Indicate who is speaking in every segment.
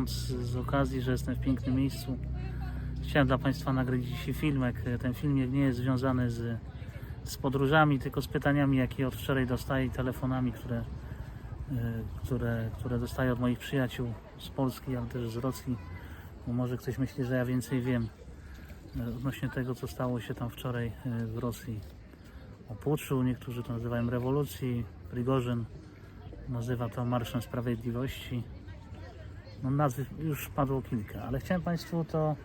Speaker 1: Korzystając z okazji, że jestem w pięknym miejscu, chciałem dla Państwa nagrać dzisiaj filmek. Ten filmik nie jest związany z, z podróżami, tylko z pytaniami, jakie od wczoraj dostaję i telefonami, które, e, które, które dostaję od moich przyjaciół z Polski, ale też z Rosji. Bo może ktoś myśli, że ja więcej wiem e, odnośnie tego, co stało się tam wczoraj e, w Rosji. O puczu, niektórzy to nazywają rewolucji, Prigorzyn nazywa to Marszem Sprawiedliwości. No nazw już padło kilka, ale chciałem Państwu to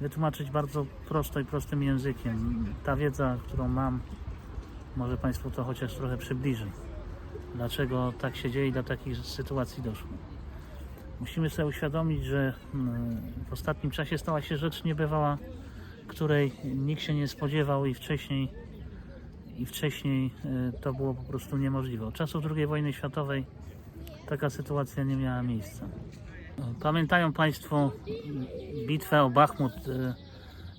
Speaker 1: wytłumaczyć bardzo prosto i prostym językiem. Ta wiedza, którą mam, może Państwu to chociaż trochę przybliży. Dlaczego tak się dzieje i do takich sytuacji doszło. Musimy sobie uświadomić, że mm, w ostatnim czasie stała się rzecz niebywała, której nikt się nie spodziewał i wcześniej i wcześniej y, to było po prostu niemożliwe. Od czasów II wojny światowej taka sytuacja nie miała miejsca. Pamiętają Państwo bitwę o Bachmut, y,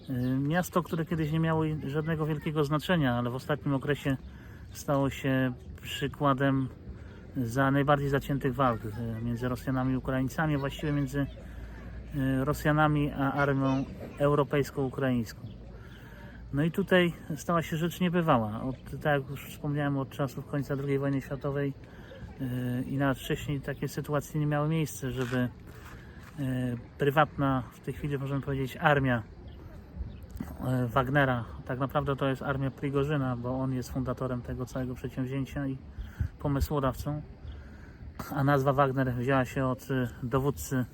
Speaker 1: y, miasto, które kiedyś nie miało żadnego wielkiego znaczenia, ale w ostatnim okresie stało się przykładem za najbardziej zaciętych walk y, między Rosjanami i Ukraińcami, właściwie między Rosjanami a armią europejsko-ukraińską. No i tutaj stała się rzecz niebywała. Od, tak jak już wspomniałem, od czasów końca II wojny światowej i nawet wcześniej takie sytuacje nie miały miejsca, żeby prywatna, w tej chwili możemy powiedzieć armia yy, Wagnera, tak naprawdę to jest armia Prigorzyna, bo on jest fundatorem tego całego przedsięwzięcia i pomysłodawcą, a nazwa Wagner wzięła się od dowódcy,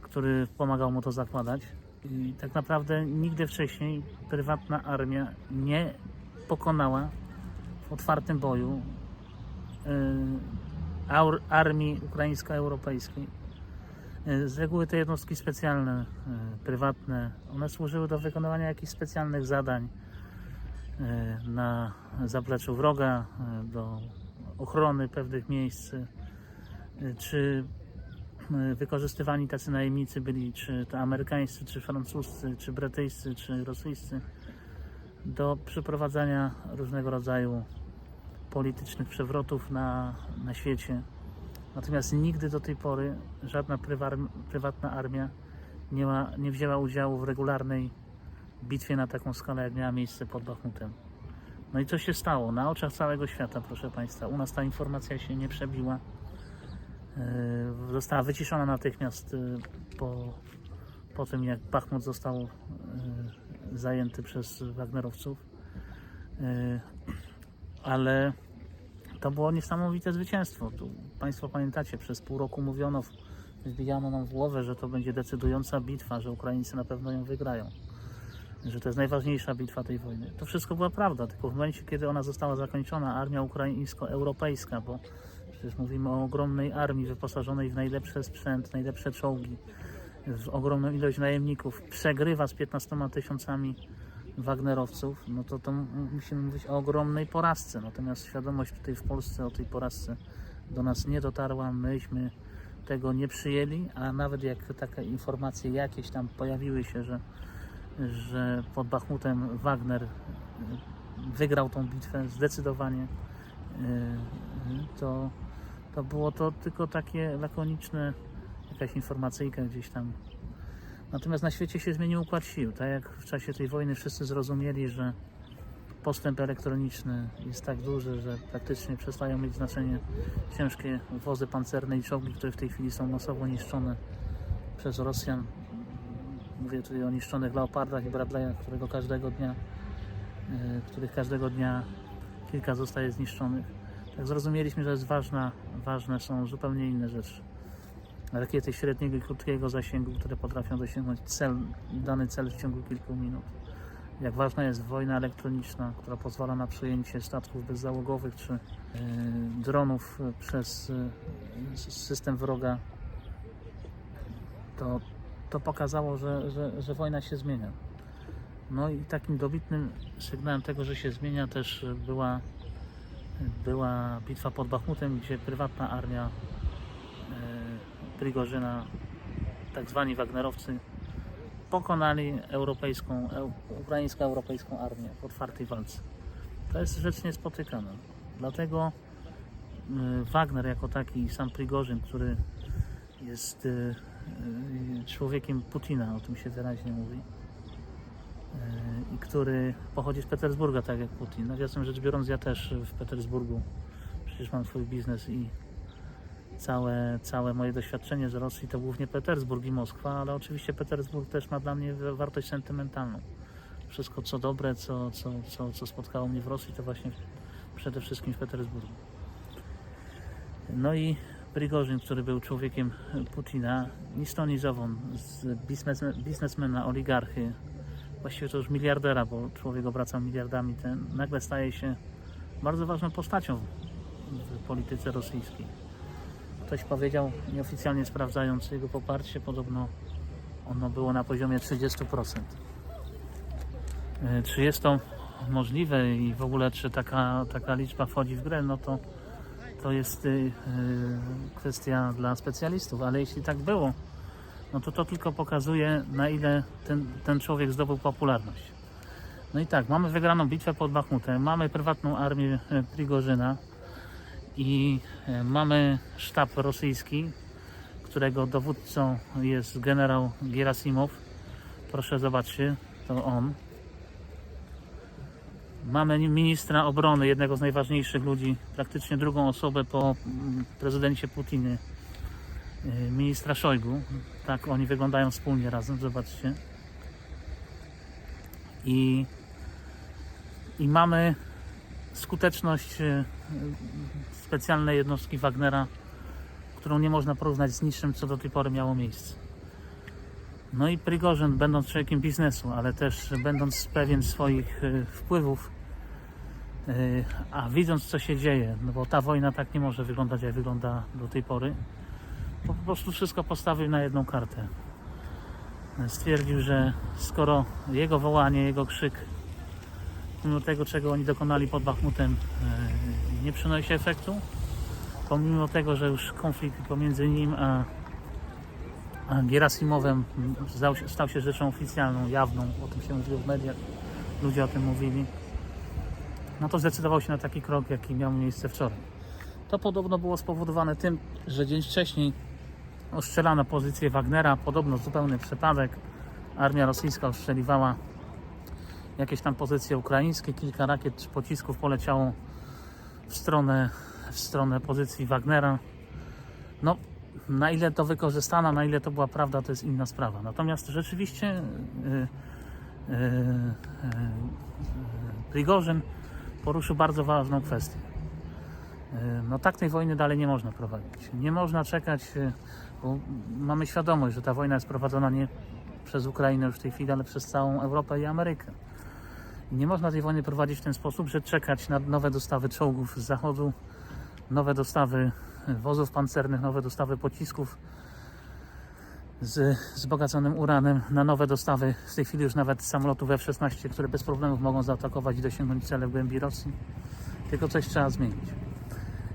Speaker 1: który pomagał mu to zakładać. I tak naprawdę nigdy wcześniej prywatna armia nie pokonała w otwartym boju aur- armii ukraińsko-europejskiej. Y, Z reguły te jednostki specjalne, y, prywatne, one służyły do wykonywania jakichś specjalnych zadań y, na zapleczu wroga, do ochrony pewnych miejsc, czy wykorzystywani tacy najemnicy byli, czy to amerykańscy, czy francuscy, czy brytyjscy, czy rosyjscy, do przeprowadzania różnego rodzaju politycznych przewrotów na, na świecie. Natomiast nigdy do tej pory żadna prywatna armia nie, ma, nie wzięła udziału w regularnej bitwie na taką skalę, jak miała miejsce pod Bachmutem. No i co się stało? Na oczach całego świata, proszę Państwa. U nas ta informacja się nie przebiła. Yy, Została wyciszona natychmiast yy, po, po tym, jak Bachmut został yy, zajęty przez Wagnerowców. Ale to było niesamowite zwycięstwo. Tu Państwo pamiętacie, przez pół roku mówiono, wbijano nam w głowę, że to będzie decydująca bitwa, że Ukraińcy na pewno ją wygrają że to jest najważniejsza bitwa tej wojny. To wszystko była prawda, tylko w momencie, kiedy ona została zakończona, armia ukraińsko-europejska, bo przecież mówimy o ogromnej armii wyposażonej w najlepszy sprzęt, najlepsze czołgi, w ogromną ilość najemników, przegrywa z 15 tysiącami Wagnerowców, no to, to musimy mówić o ogromnej porażce. Natomiast świadomość tutaj w Polsce o tej porażce do nas nie dotarła, myśmy tego nie przyjęli, a nawet jak takie informacje jakieś tam pojawiły się, że że pod Bachmutem Wagner y, wygrał tą bitwę zdecydowanie, y, to, to było to tylko takie lakoniczne, jakaś informacyjka gdzieś tam. Natomiast na świecie się zmienił układ sił. Tak jak w czasie tej wojny wszyscy zrozumieli, że postęp elektroniczny jest tak duży, że praktycznie przestają mieć znaczenie ciężkie wozy pancerne i czołgi, które w tej chwili są masowo niszczone przez Rosjan. Mówię tutaj o niszczonych leopardach i Bradleyach, którego każdego dnia, e, których każdego dnia kilka zostaje zniszczonych. Tak zrozumieliśmy, że jest ważna, ważne są zupełnie inne rzeczy. Rakiety średniego i krótkiego zasięgu, które potrafią dosięgnąć cel, dany cel w ciągu kilku minut. Jak ważna jest wojna elektroniczna, która pozwala na przejęcie statków bezzałogowych czy e, dronów przez e, system wroga, to to pokazało, że, że, że wojna się zmienia. No i takim dobitnym sygnałem tego, że się zmienia też była, była bitwa pod Bachmutem, gdzie prywatna armia Prigorzyna, tak zwani Wagnerowcy, pokonali europejską, eu, ukraińsko-europejską armię w otwartej walce. To jest rzecz niespotykana. Dlatego y, Wagner jako taki sam Prigorzyn, który jest człowiekiem Putina, o tym się wyraźnie mówi. I który pochodzi z Petersburga, tak jak Putin. Nawiasem rzecz biorąc, ja też w Petersburgu przecież mam swój biznes i całe, całe moje doświadczenie z Rosji to głównie Petersburg i Moskwa, ale oczywiście Petersburg też ma dla mnie wa- wartość sentymentalną. Wszystko co dobre, co, co, co, co spotkało mnie w Rosji, to właśnie przede wszystkim w Petersburgu. No i Prigorzyn, który był człowiekiem Putina, ni stąd, z biznesmena, biznesmena, oligarchy, właściwie to już miliardera, bo człowiek obracał miliardami, ten nagle staje się bardzo ważną postacią w polityce rosyjskiej. Ktoś powiedział, nieoficjalnie sprawdzając jego poparcie, podobno ono było na poziomie 30%. E, Czy jest to możliwe i w ogóle czy taka, taka liczba wchodzi w grę, no to to jest y, kwestia dla specjalistów, ale jeśli tak było, no to to tylko pokazuje na ile ten, ten człowiek zdobył popularność. No i tak, mamy wygraną bitwę pod Bachmutem, mamy prywatną armię e, Prigorzyna i e, mamy sztab rosyjski, którego dowódcą jest generał Gerasimow. Proszę zobaczcie, to on. Mamy ministra obrony, jednego z najważniejszych ludzi, praktycznie drugą osobę po prezydencie Putinie, ministra Szojgu. Tak oni wyglądają wspólnie razem, zobaczcie. I, i mamy skuteczność y, specjalnej jednostki Wagnera, którą nie można porównać z niczym, co do tej pory miało miejsce. No i Prigorzyn, będąc człowiekiem biznesu, ale też będąc pewien swoich y, wpływów, y, a widząc co się dzieje, no bo ta wojna tak nie może wyglądać jak wygląda do tej pory, po prostu wszystko postawił na jedną kartę. Stwierdził, że skoro jego wołanie, jego krzyk, mimo tego czego oni dokonali pod Bachmutem, y, nie przynosi efektu, pomimo tego, że już konflikt pomiędzy nim a Gerasimowem stał się rzeczą oficjalną, jawną, o tym się mówiło w mediach, ludzie o tym mówili, no to zdecydował się na taki krok, jaki miał miejsce wczoraj. To podobno było spowodowane tym, że dzień wcześniej ostrzelano pozycję Wagnera, podobno zupełny przypadek. Armia rosyjska ostrzeliwała jakieś tam pozycje ukraińskie, kilka rakiet czy pocisków poleciało w stronę, w stronę pozycji Wagnera. No, na ile to wykorzystano, na ile to była prawda, to jest inna sprawa. Natomiast rzeczywiście yy, yy, yy, Prigorzyn poruszył bardzo ważną kwestię. Yy, No tak tej wojny dalej nie można prowadzić. Nie można czekać, yy, bo mamy świadomość, że ta wojna jest prowadzona nie przez Ukrainę już w tej chwili, ale przez całą Europę i Amerykę. Nie można tej wojny prowadzić w ten sposób, że czekać na nowe dostawy czołgów z zachodu, nowe dostawy wozów pancernych, nowe dostawy pocisków z wzbogaconym uranem, na nowe dostawy w tej chwili już nawet samolotów F-16, które bez problemów mogą zaatakować i dosięgnąć cele w głębi Rosji. Tylko coś trzeba zmienić.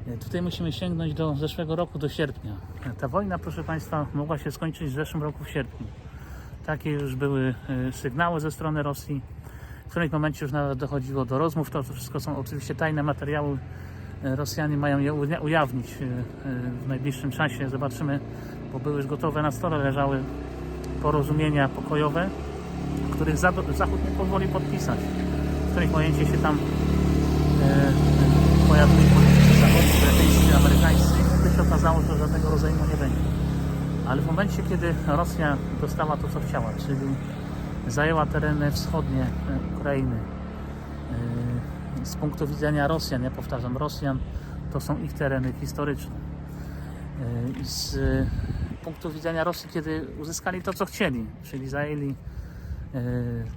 Speaker 1: E, Tutaj musimy sięgnąć do zeszłego roku, do sierpnia. E, Ta wojna, proszę Państwa, mogła się skończyć w zeszłym roku w sierpniu. Takie już były e, sygnały ze strony Rosji. W którymś momencie już nawet dochodziło do rozmów. To wszystko są oczywiście tajne materiały. E, Rosjanie mają je uja- ujawnić e, e, w najbliższym czasie. Zobaczymy, bo były już gotowe na stole, leżały porozumienia pokojowe, których Zachód nie pozwoli podpisać. W których momencie się tam pojawili politycy zachodni, brytyjscy, amerykańscy. Wtedy się okazało, że żadnego rozejmu nie będzie. Ale w momencie, kiedy Rosja dostała to, co chciała, czyli zajęła tereny wschodnie e, Ukrainy, e, z punktu widzenia Rosjan, ja powtarzam, Rosjan to są ich tereny historyczne. E, z punktu widzenia Rosji, kiedy uzyskali to, co chcieli, czyli zajęli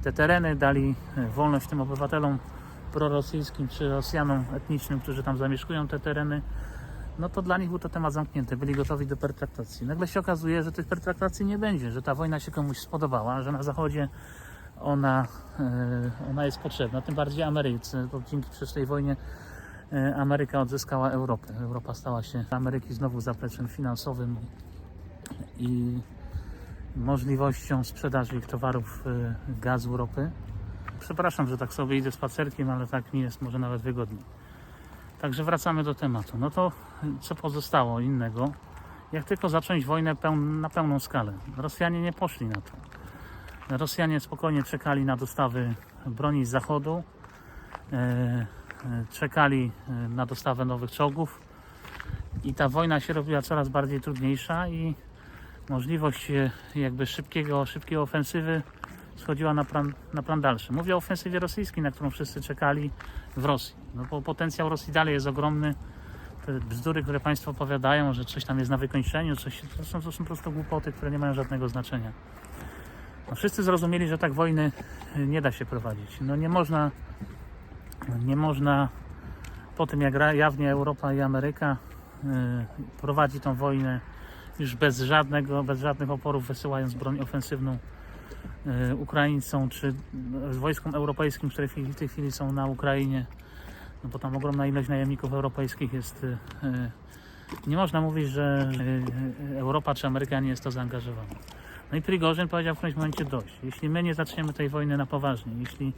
Speaker 1: te tereny, dali wolność tym obywatelom prorosyjskim czy Rosjanom etnicznym, którzy tam zamieszkują te tereny, no to dla nich był to temat zamknięty, byli gotowi do pertraktacji. Nagle się okazuje, że tych pertraktacji nie będzie, że ta wojna się komuś spodobała, że na Zachodzie ona, e, ona jest potrzebna, tym bardziej Ameryce, bo dzięki przecież tej wojnie e, Ameryka odzyskała Europę. Europa stała się Ameryki znowu zapleczem finansowym i możliwością sprzedaży ich towarów e, gazu, ropy. Przepraszam, że tak sobie idę spacerkiem, ale tak mi jest może nawet wygodniej. Także wracamy do tematu. No to co pozostało innego? jak tylko zacząć wojnę peł- na pełną skalę. Rosjanie nie poszli na to. Rosjanie spokojnie czekali na dostawy broni z zachodu, e, e, czekali e, na dostawę nowych czołgów i ta wojna się robiła coraz bardziej trudniejsza i możliwość e, jakby szybkiego, szybkiej ofensywy schodziła na plan, na plan dalszy. Mówię o ofensywie rosyjskiej, na którą wszyscy czekali w Rosji. No bo potencjał Rosji dalej jest ogromny. Te bzdury, które Państwo opowiadają, że coś tam jest na wykończeniu, coś, to, są, to są po prostu głupoty, które nie mają żadnego znaczenia. No wszyscy zrozumieli, że tak wojny y, nie da się prowadzić. No nie można, nie można po tym jak jawnie Europa i Ameryka y, prowadzi tą wojnę już bez żadnego, bez żadnych oporów, wysyłając broń ofensywną Ukraińcom czy y, wojskom europejskim, które w tej- chwili są na Ukrainie, no bo tam ogromna ilość najemników europejskich jest. y, y, Nie można mówić, że Europa czy Ameryka nie jest to zaangażowana. No i Prigorzyn powiedział w którymś momencie dość. Jeśli my nie zaczniemy tej wojny na poważnie, jeśli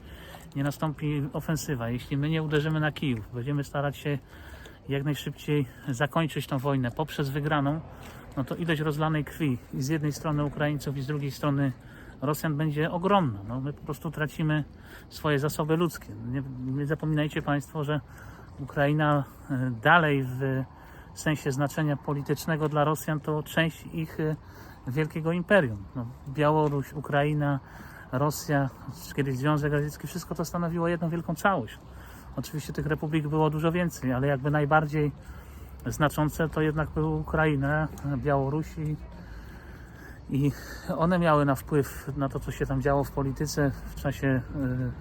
Speaker 1: nie nastąpi ofensywa, jeśli my nie uderzymy na Kijów, będziemy starać się jak najszybciej zakończyć tą wojnę poprzez wygraną, no to ilość rozlanej krwi i z jednej strony Ukraińców i z drugiej strony Rosjan będzie ogromna. No, my po prostu tracimy swoje zasoby ludzkie. Nie, nie zapominajcie Państwo, że Ukraina e, dalej w sensie znaczenia politycznego dla Rosjan to część ich e, wielkiego imperium. No, Białoruś, Ukraina, Rosja, kiedyś Związek Radziecki, wszystko to stanowiło jedną wielką całość. Oczywiście tych republik było dużo więcej, ale jakby najbardziej znaczące to jednak były Ukraina, Białoruś i, i one miały na wpływ na to, co się tam działo w polityce w czasie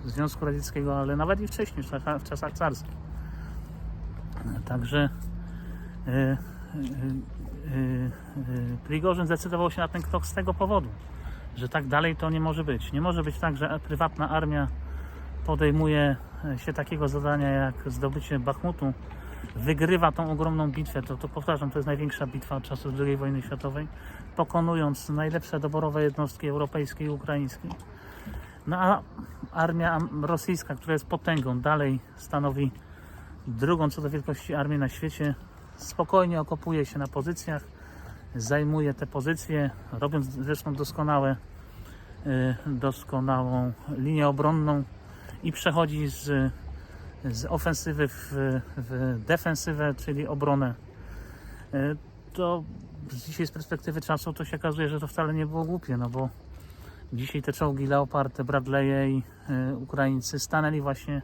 Speaker 1: y, Związku Radzieckiego, ale nawet i wcześniej, w czasach, carskich. Także y, y, Prigorzyn zdecydował się na ten krok z tego powodu, że tak dalej to nie może być. Nie może być tak, że prywatna armia podejmuje się takiego zadania jak zdobycie Bachmutu, wygrywa tą ogromną bitwę, to, to powtarzam, to jest największa bitwa od czasów II wojny światowej, pokonując najlepsze doborowe jednostki europejskie i ukraińskie. No a armia rosyjska, która jest potęgą, dalej stanowi drugą co do wielkości armię na świecie, spokojnie okopuje się na pozycjach, zajmuje te pozycje, robiąc zresztą doskonałe, y, doskonałą linię obronną i przechodzi z, z ofensywy w, w defensywę, czyli obronę. Y, To dzisiaj z perspektywy czasu to się okazuje, że to wcale nie było głupie, no bo dzisiaj te czołgi Leopard, te Bradley'e i y, Ukraińcy stanęli właśnie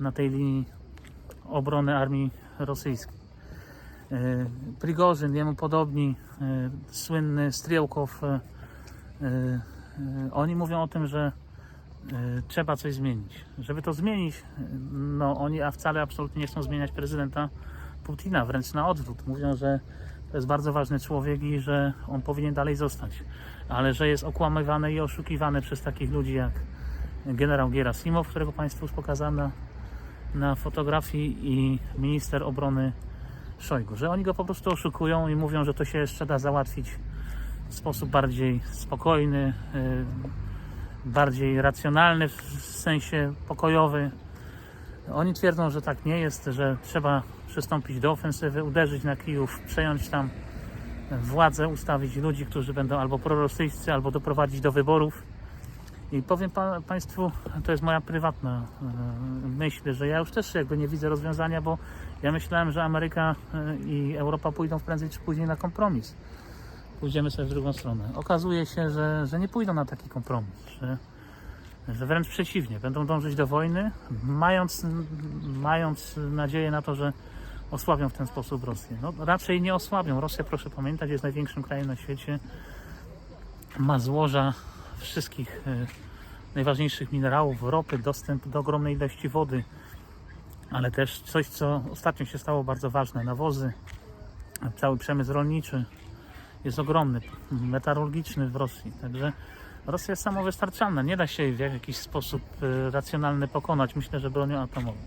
Speaker 1: na tej linii obrony armii rosyjskiej. Y, Prigorzyn, jemu podobni, słynny Strielkow, y, oni mówią o tym, że trzeba coś zmienić. Żeby to zmienić, y, no oni a wcale absolutnie nie chcą zmieniać prezydenta Putina, wręcz na odwrót. Mówią, że to jest bardzo ważny człowiek i że on powinien dalej zostać. Ale że jest okłamywany i oszukiwany przez takich ludzi jak generał Gerasimow, którego Państwu już pokazałem na, na fotografii i minister obrony Szojgu, że oni go po prostu oszukują i mówią, że to się jeszcze da załatwić w sposób bardziej spokojny, y, bardziej racjonalny w sensie pokojowy. Oni twierdzą, że tak nie jest, że trzeba przystąpić do ofensywy, uderzyć na Kijów, przejąć tam władzę, ustawić ludzi, którzy będą albo prorosyjscy, albo doprowadzić do wyborów. I powiem pa, Państwu, to jest moja prywatna e, myśl, że ja już też jakby nie widzę rozwiązania, bo ja myślałem, że Ameryka e, i Europa pójdą prędzej czy później na kompromis. Pójdziemy sobie w drugą stronę. Okazuje się, że, że nie pójdą na taki kompromis, że, że wręcz przeciwnie, będą dążyć do wojny, mając, mając nadzieję na to, że osłabią w ten sposób Rosję. No, raczej nie osłabią. Rosja, proszę pamiętać, jest największym krajem na świecie. Ma złoża wszystkich e, najważniejszych minerałów, ropy, dostęp do ogromnej ilości wody, ale też coś, co ostatnio się stało bardzo ważne, nawozy, cały przemysł rolniczy jest ogromny, metalurgiczny w Rosji, także Rosja jest samowystarczalna, nie da się jej w jakiś sposób e, racjonalny pokonać, myślę, że bronią atomową.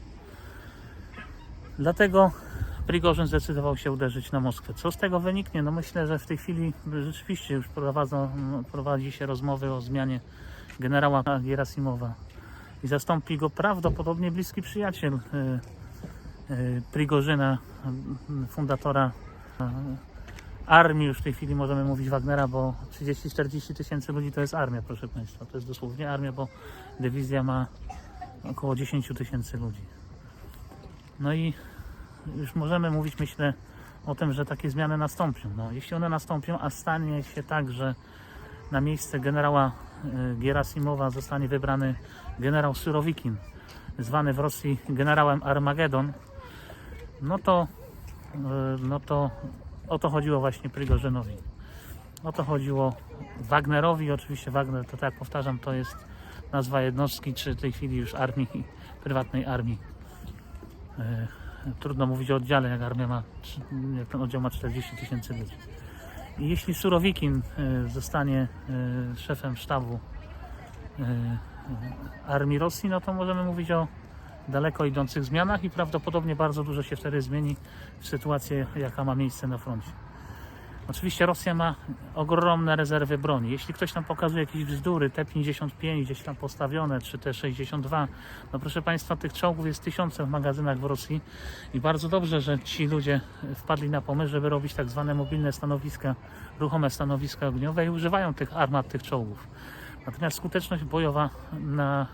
Speaker 1: Dlatego Prigorzyn zdecydował się uderzyć na Moskwę. Co z tego wyniknie? No myślę, że w tej chwili rzeczywiście już prowadzi się rozmowy o zmianie generała Gerasimowa i zastąpi go prawdopodobnie bliski przyjaciel y, y, Prigorzyna, y, fundatora y, armii już w tej chwili możemy mówić Wagnera, bo 30-40 tysięcy ludzi to jest armia, proszę Państwa. To jest dosłownie armia, bo dywizja ma około 10 tysięcy ludzi. No i już możemy mówić, myślę, o tym, że takie zmiany nastąpią. No, jeśli one nastąpią, a stanie się tak, że na miejsce generała y, Gerasimowa zostanie wybrany generał Surowikin, zwany w Rosji generałem Armagedon, no to, y, no to o to chodziło właśnie Prigorzynowi. O to chodziło Wagnerowi. Oczywiście Wagner, to tak powtarzam, to jest nazwa jednostki, czy w tej chwili już armii, prywatnej armii. E, Trudno mówić o oddziale, jak armia ma, jak ten oddział ma 40 tysięcy ludzi. I jeśli Surowikin e, zostanie e, szefem sztabu armii Rosji, no to możemy mówić o daleko idących zmianach i prawdopodobnie bardzo dużo się wtedy zmieni w sytuacji, jaka ma miejsce na froncie. Oczywiście Rosja ma ogromne rezerwy broni. Jeśli ktoś nam pokazuje jakieś bzdury, T-55 gdzieś tam postawione, czy T-62, no proszę Państwa, tych czołgów jest tysiące w magazynach w Rosji i bardzo dobrze, że ci ludzie wpadli na pomysł, żeby robić tak zwane mobilne stanowiska, ruchome stanowiska ogniowe i używają tych armat, tych czołgów. Natomiast skuteczność bojowa na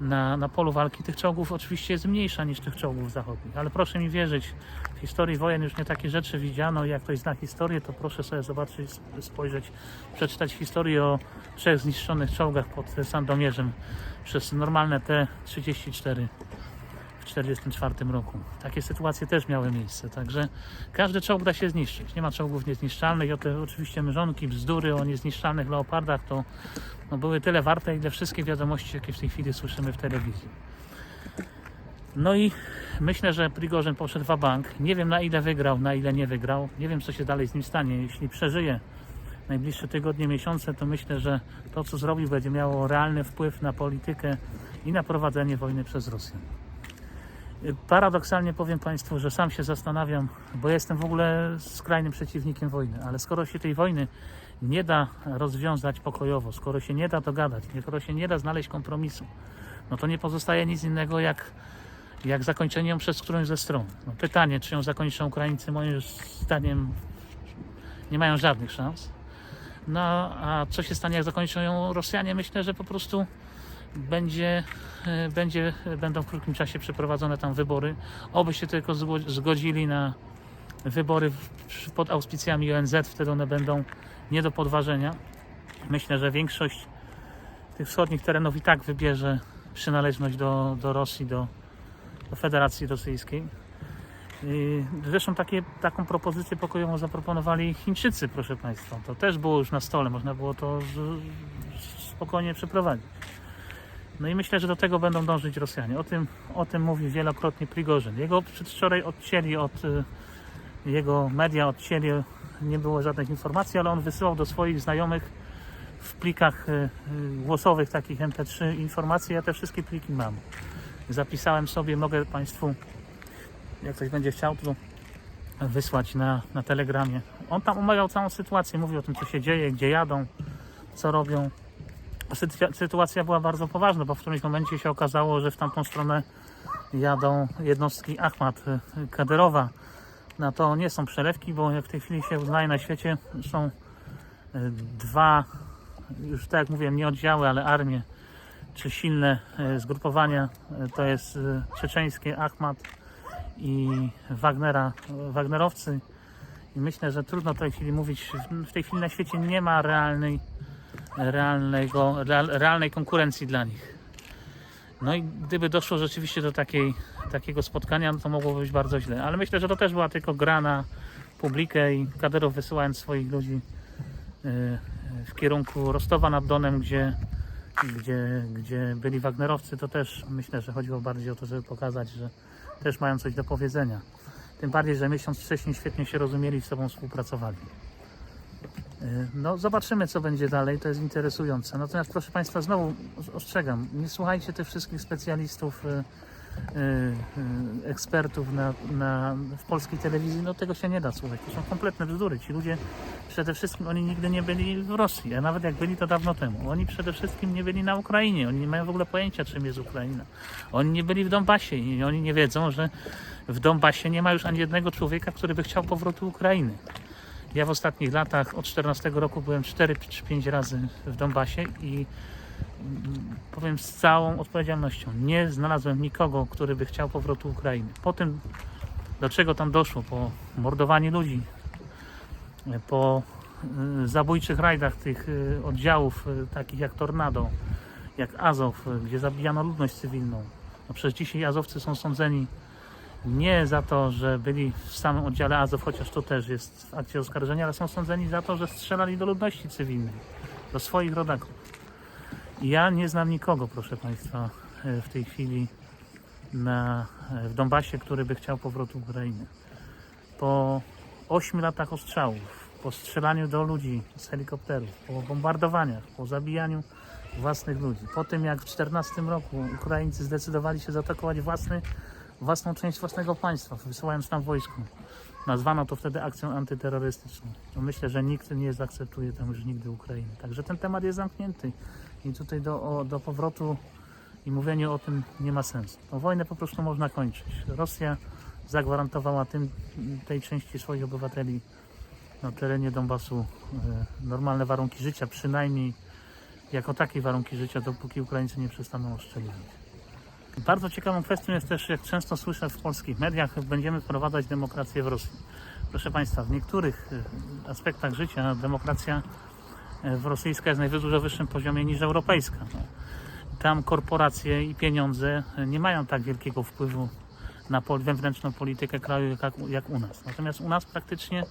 Speaker 1: na, na polu walki. Tych czołgów oczywiście jest mniejsza niż tych czołgów zachodnich, ale proszę mi wierzyć, w historii wojen już nie takie rzeczy widziano. Jak ktoś zna historię, to proszę sobie zobaczyć, sp- spojrzeć, przeczytać historię o trzech zniszczonych czołgach pod Sandomierzem przez normalne T-34 w 1944 roku. Takie sytuacje też miały miejsce, także każdy czołg da się zniszczyć. Nie ma czołgów niezniszczalnych i oczywiście mrzonki, bzdury o niezniszczalnych leopardach to no, były tyle warte, ile wszystkie wiadomości, jakie w tej chwili słyszymy w telewizji. No i myślę, że Prigorzyn poszedł w bank. Nie wiem na ile wygrał, na ile nie wygrał. Nie wiem co się dalej z nim stanie. Jeśli przeżyje najbliższe tygodnie, miesiące, to myślę, że to co zrobił będzie miało realny wpływ na politykę i na prowadzenie wojny przez Rosję. Paradoksalnie powiem Państwu, że sam się zastanawiam, bo jestem w ogóle skrajnym przeciwnikiem wojny, ale skoro się tej wojny nie da rozwiązać pokojowo, skoro się nie da dogadać, skoro się nie da znaleźć kompromisu, no to nie pozostaje nic innego jak, jak zakończenie ją przez którąś ze stron. No pytanie, czy ją zakończą Ukraińcy, moim zdaniem nie mają żadnych szans. No a co się stanie, jak zakończą ją Rosjanie? Myślę, że po prostu będzie, e, będzie, będą w krótkim czasie przeprowadzone tam wybory. Oby się tylko zgo- zgodzili na wybory pod auspicjami ONZ, wtedy one będą nie do podważenia. Myślę, że większość tych wschodnich terenów i tak wybierze przynależność do, do Rosji, do, do Federacji Rosyjskiej. Zresztą takie, taką propozycję pokojową zaproponowali Chińczycy, proszę Państwa. To też było już na stole, można było to spokojnie przeprowadzić. No i myślę, że do tego będą dążyć Rosjanie. O tym, o tym mówi wielokrotnie Prigorzyn. Jego przedwczoraj odcięli od y, jego media, odcięli, nie było żadnych informacji, ale on wysyłał do swoich znajomych w plikach y, y, głosowych, takich MP3 informacje. Ja te wszystkie pliki mam. Zapisałem sobie, mogę Państwu, jak ktoś będzie chciał, to wysłać na, na telegramie. On tam omawiał całą sytuację, mówił o tym, co się dzieje, gdzie jadą, co robią. Sytua- Sytuacja była bardzo poważna, bo w którymś momencie się okazało, że w tamtą stronę jadą jednostki Ahmad y, Kadyrowa. Na to nie są przelewki, bo jak w tej chwili się uznaje na świecie, są y, dwa, już tak jak mówiłem, nie oddziały, ale armie, czy silne y, zgrupowania. To jest czeczeńskie Ahmad i Wagnera, Wagnerowcy. I myślę, że trudno w tej chwili mówić, w tej chwili na świecie nie ma realnej realnego, real, realnej konkurencji dla nich. No i gdyby doszło rzeczywiście do takiej, takiego spotkania, no to mogłoby być bardzo źle. Ale myślę, że to też była tylko gra na publikę i Kadyrow wysyłając swoich ludzi y, w kierunku Rostowa nad Donem, gdzie, gdzie, gdzie byli Wagnerowcy, to też myślę, że chodziło bardziej o to, żeby pokazać, że też mają coś do powiedzenia. Tym bardziej, że miesiąc wcześniej świetnie się rozumieli i z sobą współpracowali. Y, No, zobaczymy, co będzie dalej. To jest interesujące. Natomiast, proszę Państwa, znowu ostrzegam, nie słuchajcie tych wszystkich specjalistów, y, y, ekspertów na, na, w polskiej telewizji. No, tego się nie da słuchać. To są kompletne bzdury. Ci ludzie przede wszystkim, oni nigdy nie byli w Rosji, a nawet jak byli, to dawno temu. Oni przede wszystkim nie byli na Ukrainie. Oni nie mają w ogóle pojęcia, czym jest Ukraina. Oni nie byli w Donbasie i oni nie wiedzą, że w Donbasie nie ma już ani jednego człowieka, który by chciał powrotu Ukrainy. Ja w ostatnich latach od 14 roku byłem 4 czy 5 razy w Donbasie i mm, powiem z całą odpowiedzialnością, nie znalazłem nikogo, który by chciał powrotu Ukrainy. Po tym, do czego tam doszło, po mordowaniu ludzi, po y, zabójczych rajdach tych y, oddziałów, y, takich jak Tornado, jak Azow, gdzie zabijano ludność cywilną. No przecież dzisiaj Azowcy są sądzeni nie za to, że byli w samym oddziale Azow, chociaż to też jest w akcie oskarżenia, ale są sądzeni za to, że strzelali do ludności cywilnej, do swoich rodaków. Ja nie znam nikogo, proszę Państwa, e, w tej chwili na, e, w Donbasie, który by chciał powrotu Ukrainy. Po 8 latach ostrzałów, po strzelaniu do ludzi z helikopterów, po bombardowaniach, po zabijaniu własnych ludzi, po tym jak w 2014 roku Ukraińcy zdecydowali się zaatakować własny własną część własnego państwa, wysyłając tam wojsko. Nazwano to wtedy akcją antyterrorystyczną. Myślę, że nikt nie zaakceptuje tam już nigdy Ukrainy. Także ten temat jest zamknięty i tutaj do, o, do powrotu i mówieniu o tym nie ma sensu. No, wojnę po prostu można kończyć. Rosja zagwarantowała tym, tej części swoich obywateli na terenie Donbasu e, normalne warunki życia, przynajmniej jako takie warunki życia, dopóki Ukraińcy nie przestaną ostrzeliwać. Bardzo ciekawą kwestią jest też, jak często słyszę w polskich mediach, będziemy wprowadzać demokrację w Rosji. Proszę Państwa, w niektórych e, aspektach życia demokracja e, w rosyjska jest na najwyżej wyższym poziomie niż europejska. No. Tam korporacje i pieniądze e, nie mają tak wielkiego wpływu na wewnętrzną politykę kraju jak, u nas. Natomiast u nas praktycznie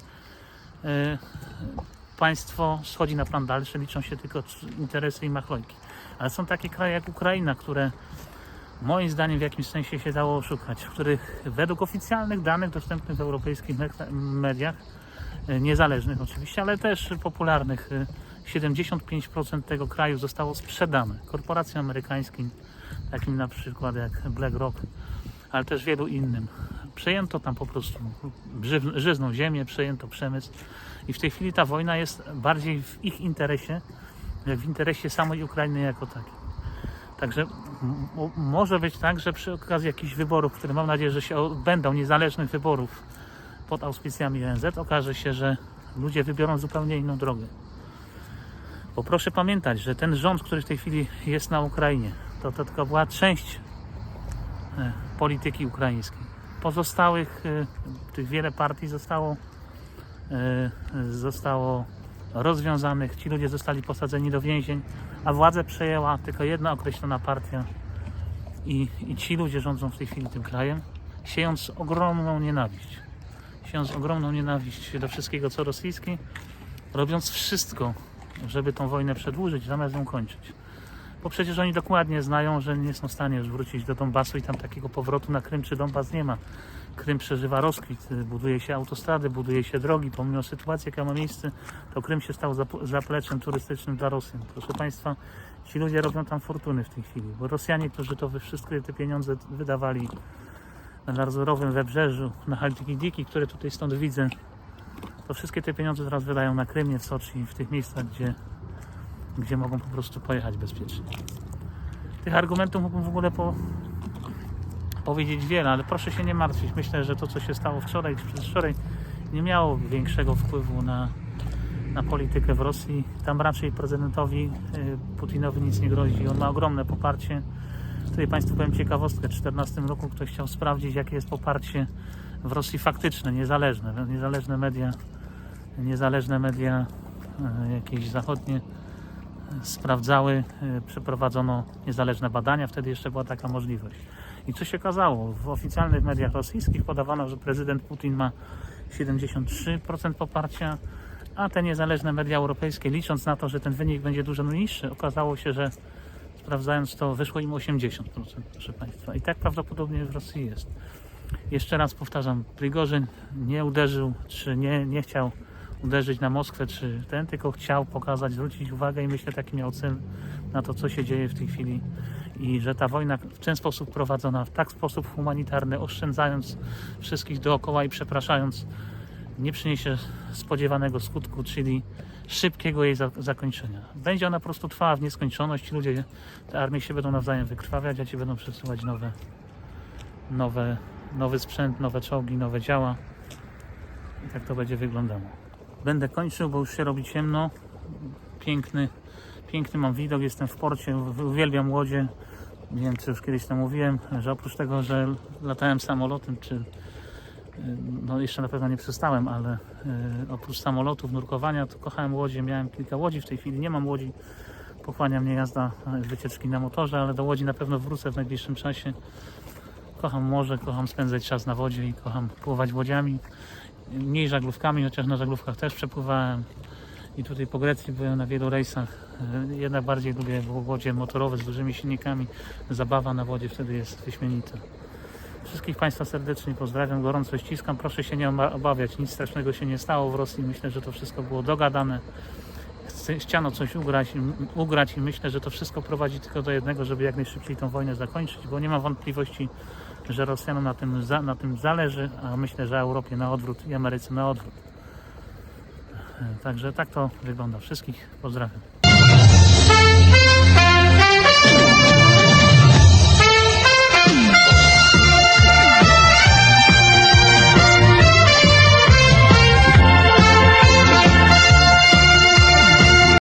Speaker 1: państwo schodzi na plan dalszy, liczą się tylko interesy i machlojki. Ale są takie kraje jak Ukraina, które moim zdaniem w jakimś sensie się dało oszukać, w których według oficjalnych danych dostępnych w europejskich me- mediach, e, niezależnych oczywiście, ale też popularnych, e, 75% tego kraju zostało sprzedane korporacjom amerykańskim, takim na przykład jak BlackRock, ale też wielu innym. Przejęto tam po prostu żyzną ziemię, przejęto przemysł i w tej chwili ta wojna jest bardziej w ich interesie, jak w interesie samej Ukrainy jako takiej. Także może być tak, że przy okazji jakichś wyborów, które mam nadzieję, że się odbędą, niezależnych wyborów pod auspicjami ONZ, okaże się, że ludzie wybiorą zupełnie inną drogę. Bo proszę pamiętać, że ten rząd, który w tej chwili jest na Ukrainie, to, to tylko była część e, polityki ukraińskiej. Pozostałych, e, tych wiele partii zostało, e, zostało rozwiązanych, ci ludzie zostali posadzeni do więzień, a władzę przejęła tylko jedna określona partia i, i ci ludzie rządzą w tej chwili tym krajem, siejąc ogromną nienawiść. Siejąc ogromną nienawiść do wszystkiego, co rosyjskie, robiąc wszystko, żeby tą wojnę przedłużyć, zamiast ją kończyć. Bo przecież oni dokładnie znają, że nie są w stanie już wrócić do Donbasu i tam takiego powrotu na Krym czy Donbas nie ma. Krym przeżywa rozkwit, buduje się autostrady, buduje się drogi. Pomimo sytuacji, jaka ma miejsce, to Krym się stał zap- zapleczem turystycznym dla Rosjan. Proszę Państwa, ci ludzie robią tam fortuny w tej chwili, bo Rosjanie, którzy to wszystkie te pieniądze wydawali na Lazurowym Wybrzeżu, na Halkidiki, które tutaj stąd widzę, to wszystkie te pieniądze teraz wydają na Krymie, w Soczi, w tych miejscach, gdzie, gdzie mogą po prostu pojechać bezpiecznie. Tych argumentów mógłbym w ogóle po, powiedzieć wiele, ale proszę się nie martwić. Myślę, że to, co się stało wczoraj czy przedwczoraj, nie miało większego wpływu na, na politykę w Rosji. Tam raczej prezydentowi y, Putinowi nic nie grozi. On ma ogromne poparcie. Tutaj Państwu powiem ciekawostkę. W 2014 roku ktoś chciał sprawdzić, jakie jest poparcie w Rosji faktyczne, niezależne. Niezależne media, niezależne media e, jakieś zachodnie e, sprawdzały, przeprowadzono niezależne badania, wtedy jeszcze była taka możliwość. I co się okazało? W oficjalnych mediach rosyjskich podawano, że prezydent Putin ma 73% poparcia, a te niezależne media europejskie, licząc na to, że ten wynik będzie dużo niższy, okazało się, że sprawdzając to, wyszło im 80%, proszę Państwa. I tak prawdopodobnie w Rosji jest. Jeszcze raz powtarzam, Prigorzyn nie uderzył, czy nie, nie chciał uderzyć na Moskwę, czy ten, tylko chciał pokazać, zwrócić uwagę i myślę taki miał cel na to, co się dzieje w tej chwili i że ta wojna w ten sposób prowadzona, w tak sposób humanitarny, oszczędzając wszystkich dookoła i przepraszając, nie przyniesie spodziewanego skutku, czyli szybkiego jej za- zakończenia. Będzie ona po prostu trwała w nieskończoność, ludzie, te armie się będą nawzajem wykrwawiać, a ci będą przesyłać nowe, nowe, nowy sprzęt, nowe czołgi, nowe działa i tak to będzie wyglądało. Będę kończył, bo już się robi ciemno. Piękny, piękny mam widok, jestem w porcie, uwielbiam łodzie. Nie wiem, czy już kiedyś to mówiłem, że oprócz tego, że latałem samolotem, czy no jeszcze na pewno nie przestałem, ale y, oprócz samolotów, nurkowania, to kochałem łodzie. Miałem kilka łodzi, w tej chwili nie mam łodzi. Pochłania mnie jazda e, wycieczki na motorze, ale do łodzi na pewno wrócę w najbliższym czasie. Kocham morze, kocham spędzać czas na wodzie i kocham pływać łodziami. Mniej żaglówkami, chociaż na żaglówkach też przepływałem. I tutaj po Grecji byłem na wielu rejsach. E, Jednak bardziej lubię łodzie motorowe z dużymi silnikami. Zabawa na wodzie wtedy jest wyśmienita. Wszystkich Państwa serdecznie pozdrawiam, gorąco ściskam. Proszę się nie oba- obawiać, nic strasznego się nie stało w Rosji. Myślę, że to wszystko było dogadane. Chciano coś ugrać, ugrać i myślę, że to wszystko prowadzi tylko do jednego, żeby jak najszybciej tą wojnę zakończyć, bo nie ma wątpliwości, że Rosjanom na tym, na tym zależy, a myślę, że Europie na odwrót i Ameryce na odwrót. Także tak to wygląda. Wszystkich pozdrawiam.